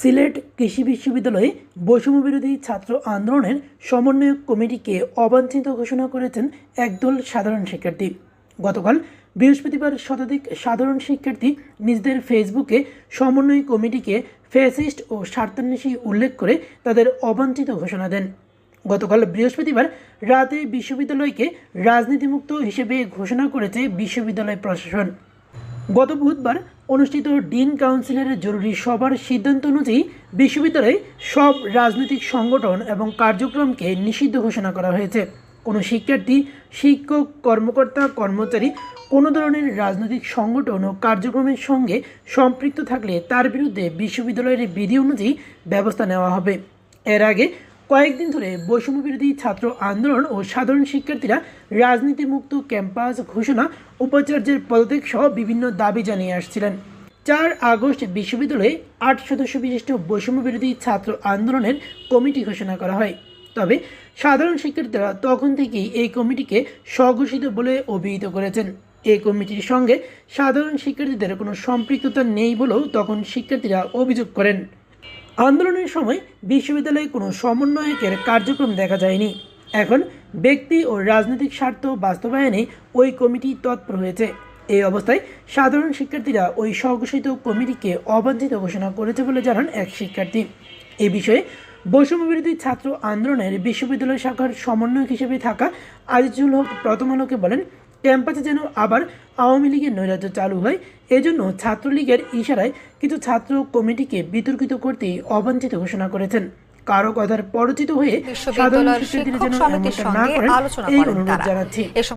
সিলেট কৃষি বিশ্ববিদ্যালয়ে বৈষম্য বিরোধী ছাত্র আন্দোলনের সমন্বয়ক কমিটিকে অবাঞ্ছিত ঘোষণা করেছেন একদল সাধারণ শিক্ষার্থী। গতকাল বৃহস্পতিবার শতাধিক সাধারণ শিক্ষার্থী নিজেদের ফেসবুকে সমন্বয় কমিটিকে ফ্যাসিস্ট ও স্বার্থান্বেষী উল্লেখ করে তাদের অবাঞ্ছিত ঘোষণা দেন। গতকাল বৃহস্পতিবার রাতে বিশ্ববিদ্যালয়কে রাজনীতিমুক্ত হিসেবে ঘোষণা করেছে বিশ্ববিদ্যালয় প্রশাসন। গত বুধবার অনুষ্ঠিত ডিন কাউন্সিলের জরুরি সভার সিদ্ধান্ত অনুযায়ী বিশ্ববিদ্যালয়ে সব রাজনৈতিক সংগঠন এবং কার্যক্রমকে নিষিদ্ধ ঘোষণা করা হয়েছে। কোনো শিক্ষার্থী, শিক্ষক, কর্মকর্তা, কর্মচারী, কোনো ধরনের রাজনৈতিক সংগঠন ও কার্যক্রমের সঙ্গে সম্পৃক্ত থাকলে তার বিরুদ্ধে বিশ্ববিদ্যালয়ের বিধি অনুযায়ী ব্যবস্থা নেওয়া হবে। এর আগে কয়েকদিন ধরে বৈষম্য বিরোধী ছাত্র আন্দোলন ও সাধারণ শিক্ষার্থীরা রাজনীতিমুক্ত ক্যাম্পাস ঘোষণা, উপাচার্যের পদত্যাগ সহ বিভিন্ন দাবি জানিয়ে আসছিলেন। চার আগস্ট বিশ্ববিদ্যালয়ে আট সদস্য বিশিষ্ট বৈষম্য বিরোধী ছাত্র আন্দোলনের কমিটি ঘোষণা করা হয়। তবে সাধারণ শিক্ষার্থীরা তখন থেকেই এই কমিটিকে স্বঘোষিত বলে অভিহিত করেছেন। এই কমিটির সঙ্গে সাধারণ শিক্ষার্থীদের কোনো সম্পৃক্ততা নেই বলেও তখন শিক্ষার্থীরা অভিযোগ করেন। আন্দোলনের সময় বিশ্ববিদ্যালয়ে কোনো সমন্বয়কের কার্যক্রম দেখা যায়নি। এখন ব্যক্তি ও রাজনৈতিক স্বার্থ বাস্তবায়নে ওই কমিটি তৎপর হয়েছে। এই অবস্থায় সাধারণ শিক্ষার্থীরা ওই স্বঘোষিত কমিটিকে অবাঞ্ছিত ঘোষণা করেছে বলে জানান এক শিক্ষার্থী। এ বিষয়ে বৈষম্য বিরোধী ছাত্র আন্দোলনের বিশ্ববিদ্যালয় শাখার সমন্বয়ক হিসেবে থাকা আজিজুল হক প্রথম আলোকে বলেন ক্যাম্পাসে যেন আবার আওয়ামী লীগের নৈরাজ্য চালু হয় এজন্য ছাত্রলীগের ইশারায় কিছু ছাত্র কমিটিকে বিতর্কিত করতে অবাঞ্ছিত ঘোষণা করেছেন। কারও কথার পরিচিত হয়ে সাধারণ শিক্ষার্থীদের শিক্ষার্থীরা যেন এমনটা না করেন এই অনুরোধ জানাচ্ছি।